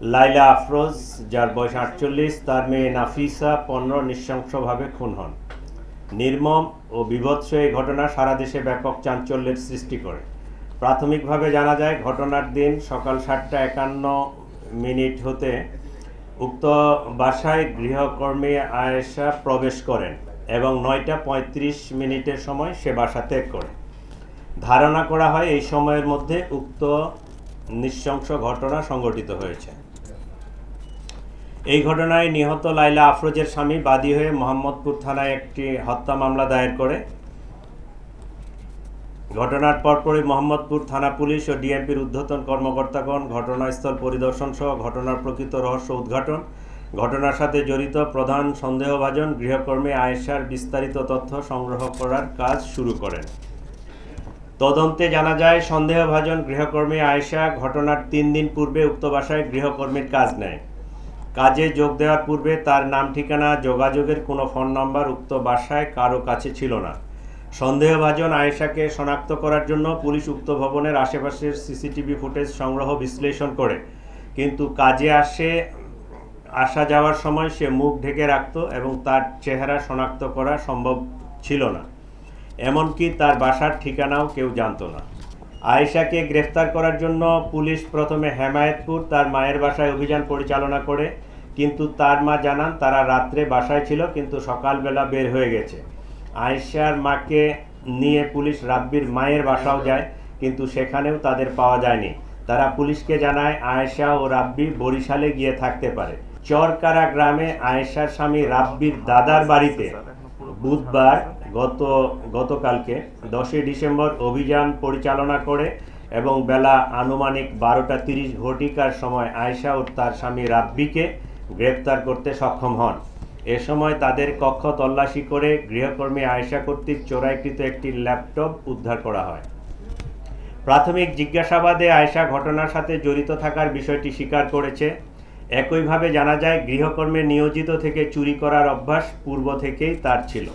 লাইলা আফরোজ, যার বয়স আটচল্লিশ, তার মেয়ে নাফিসা পনেরো নৃশংসভাবে খুন হন। নির্মম ও বিভৎস এই ঘটনা সারা দেশে ব্যাপক চাঞ্চল্যের সৃষ্টি করে। প্রাথমিকভাবে জানা যায়, ঘটনার দিন সকাল সাতটা একান্ন মিনিট হতে উক্ত বাসায় গৃহকর্মী আয়েশা প্রবেশ করেন এবং নয়টা পঁয়ত্রিশ মিনিটের সময় সে বাসা ত্যাগ করে ধারণা করা হয়, এই সময়ের মধ্যে উক্ত নৃশংস ঘটনা সংঘটিত হয়েছে। এই ঘটনায় নিহত লাইলা আফরোজের স্বামী বাদী হয়ে মোহাম্মদপুর থানায় একটি হত্যা মামলা দায়ের করে। ঘটনার পরপরই মোহাম্মদপুর থানা পুলিশ ও ডিএমপির ঊর্ধ্বতন কর্মকর্তাগণ ঘটনাস্থল পরিদর্শন সহ ঘটনার প্রকৃত রহস্য উদ্ঘাটন। ঘটনার সাথে জড়িত প্রধান সন্দেহভাজন গৃহকর্মী আয়েশার বিস্তারিত তথ্য সংগ্রহ করার কাজ শুরু করেন। তদন্তে জানা যায়, সন্দেহভাজন গৃহকর্মী আয়েশা ঘটনার তিন দিন পূর্বে উক্ত বাসায় গৃহকর্মীর কাজ নেয়। কাজে যোগ দেওয়ার পূর্বে তার নাম ঠিকানা, যোগাযোগের কোনো ফোন নম্বর উক্ত বাসায় কারও কাছে ছিল না। সন্দেহভাজন আয়েশাকে শনাক্ত করার জন্য পুলিশ উক্ত ভবনের আশেপাশের সিসিটিভি ফুটেজ সংগ্রহ বিশ্লেষণ করে। কিন্তু কাজে আসে, আসা যাওয়ার সময় সে মুখ ঢেকে রাখত এবং তার চেহারা শনাক্ত করা সম্ভব ছিল না। এমনকি তার বাসার ঠিকানাও কেউ জানতো না। আয়েশাকে গ্রেফতার করার জন্য পুলিশ প্রথমে হেমায়েতপুর তার মায়ের বাসায় অভিযান পরিচালনা করে, কিন্তু তার মা জানান তারা রাত্রে বাসায় ছিল, কিন্তু সকালবেলা বের হয়ে গেছে। আয়েশার মাকে নিয়ে পুলিশ রাব্বির মায়ের বাসাও যায়, কিন্তু সেখানেও তাদের পাওয়া যায়নি। তারা পুলিশকে জানায়, আয়েশা ও রাব্বি বরিশালে গিয়ে থাকতে পারে। চরকারা গ্রামে আয়েশার স্বামী রাব্বির দাদার বাড়িতে বুধবার গত, গতকালকে দশই ডিসেম্বর অভিযান পরিচালনা করে এবং বেলা আনুমানিক বারোটা তিরিশ ঘটিকার সময় আয়েশা ও তার স্বামী রাব্বিকে গ্রেপ্তার করতে সক্ষম হন। এ সময় তাদের কক্ষ তল্লাশি করে গৃহকর্মী আয়েশা কর্তৃক চোরাইকৃত একটি ল্যাপটপ উদ্ধার করা হয়। প্রাথমিক জিজ্ঞাসাবাদে আয়েশা ঘটনার সাথে জড়িত থাকার বিষয়টি স্বীকার করেছে। একইভাবে জানা যায়, গৃহকর্মে নিয়োজিত থেকে চুরি করার অভ্যাস পূর্ব থেকেই তার ছিল।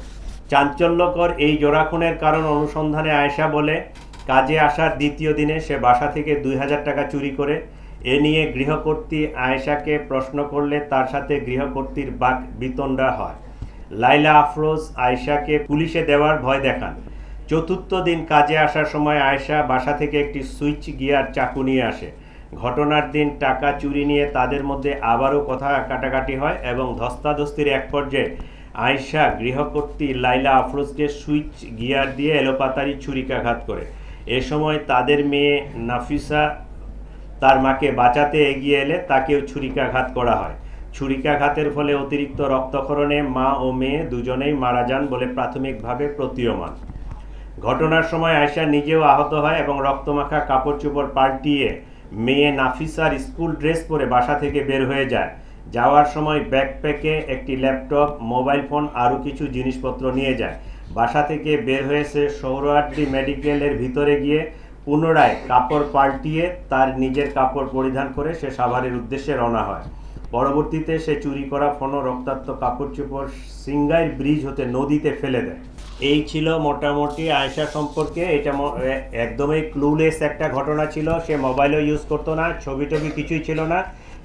চাঞ্চল্যকর এই জোড়া খুনের কারণ অনুসন্ধানে আয়েশা বলে, কাজে আসার দ্বিতীয় দিনে সে বাসা থেকে দুই হাজার টাকা চুরি করে, এ নিয়ে গৃহকর্ত্রী আয়েশাকে প্রশ্ন করলে তার সাথে গৃহকর্ত্রীর বাক বিতণ্ডা হয়। লাইলা আফরোজ আয়েশাকে পুলিশে দেওয়ার ভয় দেখান। চতুর্থ দিন কাজে আসার সময় আয়েশা বাসা থেকে একটি সুইচ গিয়ার চাকু নিয়ে আসে। ঘটনার দিন টাকা চুরি নিয়ে তাদের মধ্যে আবারও কথা কাটাকাটি হয় এবং ধস্তাধস্তির এক পর্যায়ে আয়েশা গৃহকর্ত্রী লাইলা আফরোজকে সুইচ গিয়ার দিয়ে এলোপাতারি ছুরিকাঘাত করে। এ সময় তাদের মেয়ে নাফিসা তার মাকে বাঁচাতে এগিয়ে এলে তাকেও ছুরিকাঘাত করা হয়। ছুরিকাঘাতের ফলে অতিরিক্ত রক্তক্ষরণে মা ও মেয়ে দুজনেই মারা যান বলে প্রাথমিকভাবে প্রতীয়মান। ঘটনার সময় আয়শা নিজেও আহত হয় এবং রক্তমাখা কাপড় চোপড় পাল্টিয়ে মেয়ে নাফিসার স্কুল ড্রেস পরে বাসা থেকে বের হয়ে যায়। যাওয়ার সময় ব্যাকপ্যাকে একটি ল্যাপটপ মোবাইল ফোন আরও কিছু জিনিসপত্র নিয়ে যায়। বাসা থেকে বের হয়েছে সৌরার্দি মেডিকেলের ভিতরে গিয়ে পুনরায় কাপড় পাল্টিয়ে তার নিজের কাপড় পরিধান করে সে সাভারের উদ্দেশ্যে রওনা হয়। পরবর্তীতে সে চুরি করা ফোন রক্তাক্ত কাপড় চোপড় সিঙ্গাইর ব্রিজ হতে নদীতে ফেলে দেয়। এই ছিল মোটামুটি আয়সা সম্পর্কে। এটা একদমই ক্লুলেস একটা ঘটনা ছিল। সে মোবাইলও ইউজ করতো না ছবি টবি কিছুই ছিল না।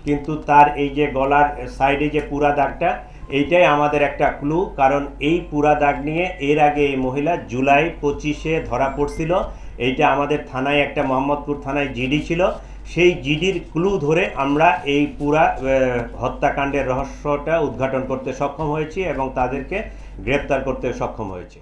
কিন্তু তার এই যে গলার সাইডে যে পুরা দাগটা, এইটাই আমাদের একটা ক্লু কারণ এই পুরা দাগ নিয়ে এর আগে এই মহিলা জুলাই পঁচিশে ধরা পড়ছিল। এইটা আমাদের থানায় একটা মোহাম্মদপুর থানায় জিডি ছিল। সেই জিডির ক্লু ধরে আমরা এই পুরা হত্যাকাণ্ডের রহস্যটা উদ্ঘাটন করতে সক্ষম হয়েছি এবং তাদেরকে গ্রেপ্তার করতে সক্ষম হয়েছি।